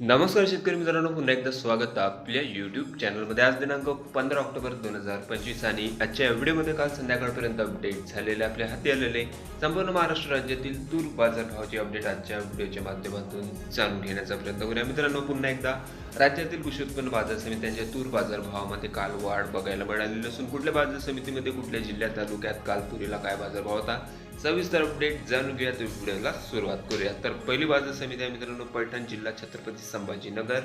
नमस्कार शेतकरी मित्रांनो पुन्हा एकदा स्वागत आपल्या यूट्यूब चॅनलमध्ये आज दिनांक पंधरा ऑक्टोबर दोन हजार पंचवीस आणि आजच्या व्हिडिओमध्ये काल संध्याकाळपर्यंत अपडेट झालेले आपल्या हाती आलेले संपूर्ण महाराष्ट्र राज्यातील तूर बाजारभावाचे अपडेट आजच्या व्हिडिओच्या माध्यमातून जाणून घेण्याचा प्रयत्न करूया. मित्रांनो पुन्हा एकदा राज्यातील कृषी उत्पन्न बाजार समित्यांच्या तूर बाजार भावामध्ये काल वाढ बघायला मिळाली असून कुठल्या बाजार समितीमध्ये कुठल्या जिल्ह्यात तालुक्यात काल तुरीला काय बाजारभाव होता सविस्तर अपडेट जाणून घेऊया. तर व्हिडिओला सुरुवात करूया. तर पहिली बाजार समिती आहे मित्रांनो पैठण जिल्हा छत्रपती संभाजीनगर.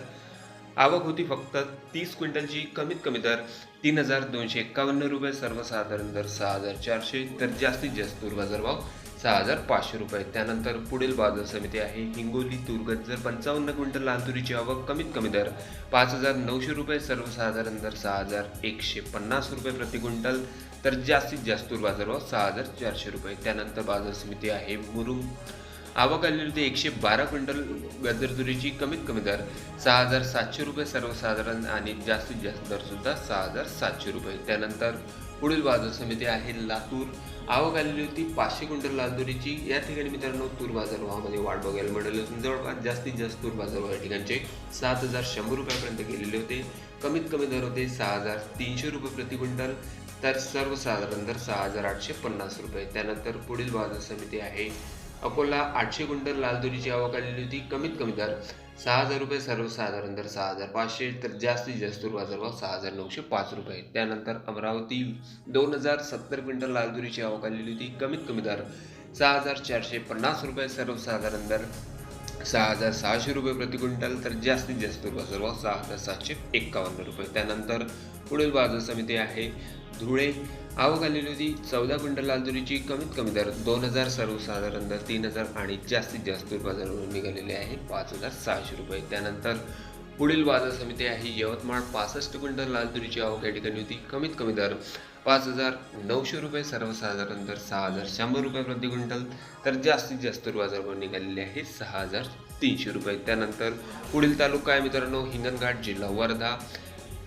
आवक होती फक्त तीस क्विंटलची कमीत कमी दर तीन हजार दोनशे एक्कावन्न रुपये सर्वसाधारण दर सहा हजार चारशे. तर जास्तीत जास्त तूर बाजारभाव सहा हजार पाचशे रुपये. त्यानंतर पुढील बाजार समिती आहे हिंगोली तुरगत जर पंचावन्न क्विंटल लाल तुरीची आवक कमीत कमी दर पाच हजार नऊशे रुपये सर्वसाधारण दर सहा हजार एकशे पन्नास रुपये प्रति क्विंटल तर जास्तीत जास्त तूर बाजारभाव सहा हजार चारशे रुपये. त्यानंतर बाजार समिती आहे मुरुम. आवक आलेली होती एकशे बारा क्विंटल गजर तुरीची कमीत कमी दर. सहा हजार सातशे रुपये सर्वसाधारण आणि जास्तीत जास्त दर सुद्धा सहा हजार सातशे रुपये. त्यानंतर पुढील बाजार समिती आहे लातूर. आवक आलेली होती पाचशे क्विंटल लातुरीची या ठिकाणी मित्रांनो तूर बाजारभावामध्ये वाढ बघायला मिळाली असून जवळपास जास्तीत जास्त तूर बाजारभाव या ठिकाणचे सात हजार शंभर रुपयापर्यंत गेलेले होते. कमीत कमी दर होते सहा हजार तीनशे रुपये प्रति क्विंटल तर सर्वसाधारण दर सहा हजार आठशे पन्नास रुपये. त्यानंतर पुढील बाजार समिती आहे अकोला आठशे क्विंटल लाल तुरीची आवक आलेली होती. कमीत कमी दर सहा हजार रुपये सर्वसाधारण दर सहा हजार पाचशे तर जास्तीत जास्त बाजारभाव सहा हजार नऊशे पाच रुपये. त्यानंतर अमरावती दोन हजार सत्तर क्विंटल लाल तुरीची आवक आलेली होती. कमीत कमी दर सहा हजार चारशे पन्नास रुपये सर्वसाधारण दर सहा हजार सहाशे रुपये प्रति क्विंटल तर जास्तीत जास्त बाजारभाव सहा हजार सातशे एक्कावन्न रुपये. त्यानंतर पुढील बाजार समिती आहे. धुळे आवक आलेली होती. चौदा क्विंटल लाल तुरीची कमीत कमी दर दोन हजार सर्वसाधारण दर तीन हजार आणि जास्तीत जास्त बाजारावर निघालेले आहे पाच हजार सहाशे रुपये. त्यानंतर पुढील बाजार समिती आहे. यवतमाळ पासष्ट क्विंटल लाल तुरीची आवक या ठिकाणी होती. कमीत कमी दर पाच हजार नऊशे रुपये सर्वसाधारण दर सहा हजार शंभर रुपये प्रति क्विंटल. तर जास्तीत जास्त तूर बाजारभाव निघालेले आहे सहा हजार तीनशे रुपये. त्यानंतर पुढील तालुका आहे मित्रांनो हिंगणघाट जिल्हा वर्धा.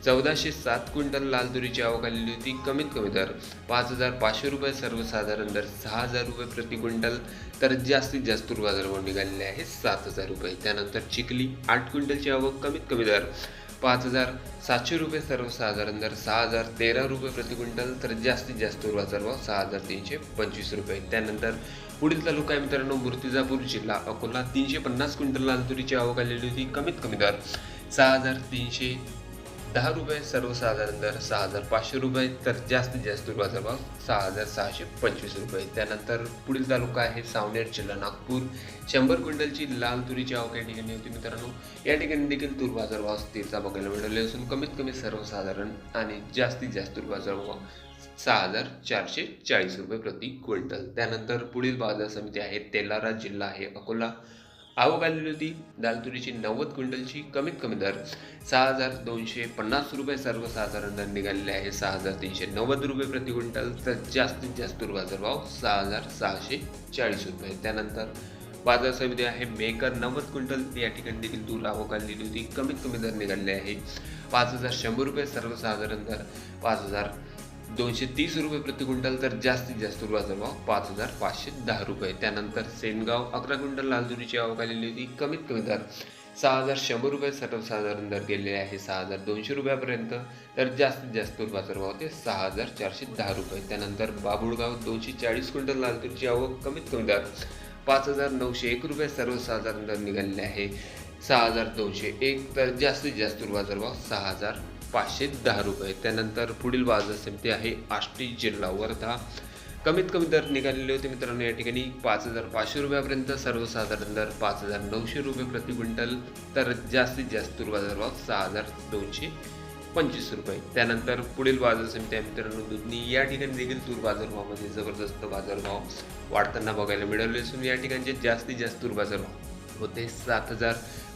चौदाशे सात क्विंटल लाल तुरीची आवक आलेली होती. कमीत कमी दर पाच हजार पाचशे रुपये सर्वसाधारण दर सहा हजार रुपये प्रति क्विंटल. तर जास्तीत जास्त तूर बाजारभाव निघालेले आहे सात हजार रुपये. त्यानंतर चिखली आठ क्विंटलची आवक कमीत कमी दर पाच हजार सातशे रुपये सर्वसाधारण दर सहा हजार तेरा रुपये प्रति क्विंटल. तर जास्तीत जास्त बाजारभाव सहा हजार तीनशे पंचवीस रुपये. त्यानंतर पुढील तालुका आहे मित्रांनो मूर्तिजापूर जिल्हा अकोला. तीनशे पन्नास क्विंटल लाल तुरीची आवक आलेली होती कमीत कमी दर सहा हजार तीनशे दहा रुपये सर्वसाधारण दर सहा हजार पाचशे रुपये तर जास्तीत जास्त बाजारभाव सहा हजार सहाशे पंचवीस रुपये. त्यानंतर पुढील तालुका आहे सावनेर जिल्हा नागपूर. शंभर क्विंटलची लाल तुरीची आवक या ठिकाणी होती मित्रांनो. या ठिकाणी देखील तूर बाजारभाव स्थिरता बघायला मिळाले असून कमीत कमी सर्वसाधारण आणि जास्तीत जास्त तूर बाजारभाव सहा हजार चारशे चाळीस रुपये प्रति क्विंटल. त्यानंतर पुढील बाजार समिती आहे तेलारा जिल्हा आहे अकोला. आवक आलेली होती. दाल तुरीची नव्वद क्विंटलची कमीत कमी दर सहा हजार दोनशे पन्नास रुपये सर्वसाधारण दर निघालेले आहे. सहा हजार तीनशे नव्वद रुपये प्रति क्विंटल तर जास्तीत जास्त बाजारभाव सहा हजार सहाशे चाळीस रुपये. त्यानंतर बाजार समिती आहे. मेकर नव्वद क्विंटल या ठिकाणी देखील तूर आवक आलेली होती. कमीत कमी दर निघालेले आहे. पाच हजार शंभर रुपये सर्वसाधारण दर पाच हजार दोनशे तीस रुपये प्रति क्विंटल तर जास्तीत जास्त बाजारभाव पाच हजार पाचशे दहा रुपये. त्यानंतर सेनगाव अकरा क्विंटल लालजुरीची आवक आलेली होती. कमीत कमी दर सहा हजार शंभर रुपये सर्वसाधारण दर गेलेले आहे सहा हजार दोनशे रुपयापर्यंत. तर जास्तीत जास्त बाजारभाव ते सहा हजार चारशे दहा रुपये. त्यानंतर बाबुळगाव दोनशे चाळीस क्विंटल लाल आवक कमीत कमी दर पाच हजार नऊशे एक रुपये सर्वसाधारण दर निघालेले आहे सहा हजार दोनशे एक. तर जास्तीत जास्त तूर बाजारभाव सहा हजार पाचशे दहा रुपये. त्यानंतर पुढील बाजार समिती आहे आष्टी जिल्हा वर्धा. कमीत कमी दर निघालेले होते मित्रांनो या ठिकाणी पाच हजार पाचशे रुपयापर्यंत सर्वसाधारण दर पाच हजार नऊशे रुपये प्रति क्विंटल तर जास्तीत जास्त बाजारभाव सहा हजार दोनशे पंचवीस रुपये. त्यानंतर पुढील बाजार समिती आहे मित्रांनो दुधनी. या ठिकाणी देखील तूर बाजारभावामध्ये जबरदस्त बाजारभाव वाढताना बघायला मिळाले असून या ठिकाणचे जास्तीत जास्त तूर बाजारभाव होते सात हजार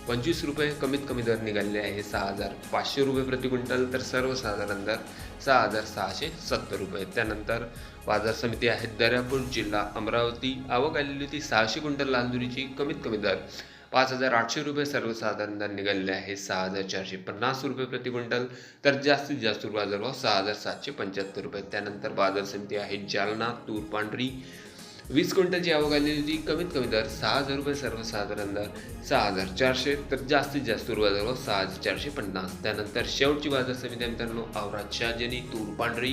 पंचवीस रुपये कमीत कमी दर निघालेले आहे. सहा हजार पाचशे रुपये प्रति क्विंटल तर सर्वसाधारण दर सहा हजार सहाशे सत्तर रुपये. त्यानंतर बाजार समिती आहे दर्यापूर जिल्हा अमरावती. आवक आलेली होती सहाशे क्विंटल लांदुरीची कमीत कमी दर पाच हजार आठशे रुपये सर्वसाधारण दर निघालेले आहे. सहा हजार चारशे पन्नास रुपये प्रति क्विंटल तर जास्तीत जास्त बाजारभाव सहा हजार सातशे पंच्याहत्तर रुपये. त्यानंतर बाजार समिती आहे जालना तूर पांढरी वीस क्विंटलची आवक आलेली होती कमीत कमी दर सहा हजार रुपये सर्वसाधारण दर सहा हजार चारशे तर जास्तीत जास्त तूर बाजार भाव सहा हजार चारशे पन्नास. त्यानंतर शेवटची बाजार समिती मित्रांनो आवरात शहाजनी तूर पांढरी.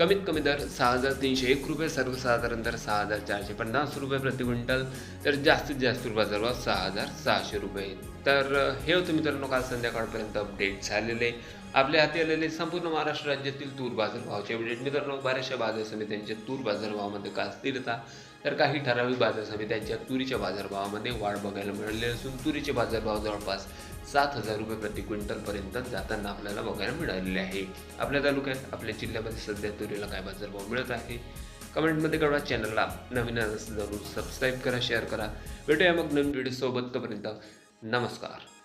कमीत कमी दर सहा हजार तीनशे एक रुपये सर्वसाधारण दर सहा हजार चारशे पन्नास रुपये प्रति क्विंटल तर जास्तीत जास्त तूर बाजार भाव सहा हजार सहाशे रुपये. तर हे होतं मित्रांनो काल संध्याकाळपर्यंत अपडेट झालेले. आपल्या हाती आलेले संपूर्ण महाराष्ट्र राज्यातील तूर बाजार भावाचे अपडेट मित्रांनो बऱ्याचशा बाजार समित्यांचे तूर बाजार भावामध्ये काल स्थिरता. तर काही ठराविक बाजार समित्यांच्या तुरीच्या बाजारभावामध्ये वाढ बघायला मिळाली असून तुरीचे बाजारभाव जवळपास सात हजार रुपये प्रति क्विंटलपर्यंत जाताना आपल्याला बघायला मिळालेले आहे. आपल्या तालुक्यात आपल्या जिल्ह्यामध्ये सध्या तुरीला काय बाजारभाव मिळत आहे? कमेंटमध्ये कळवा. चॅनलला नवीन जरूर सबस्क्राईब करा शेअर करा. भेटूया मग नवीन व्हिडिओसोबत तोपर्यंत नमस्कार.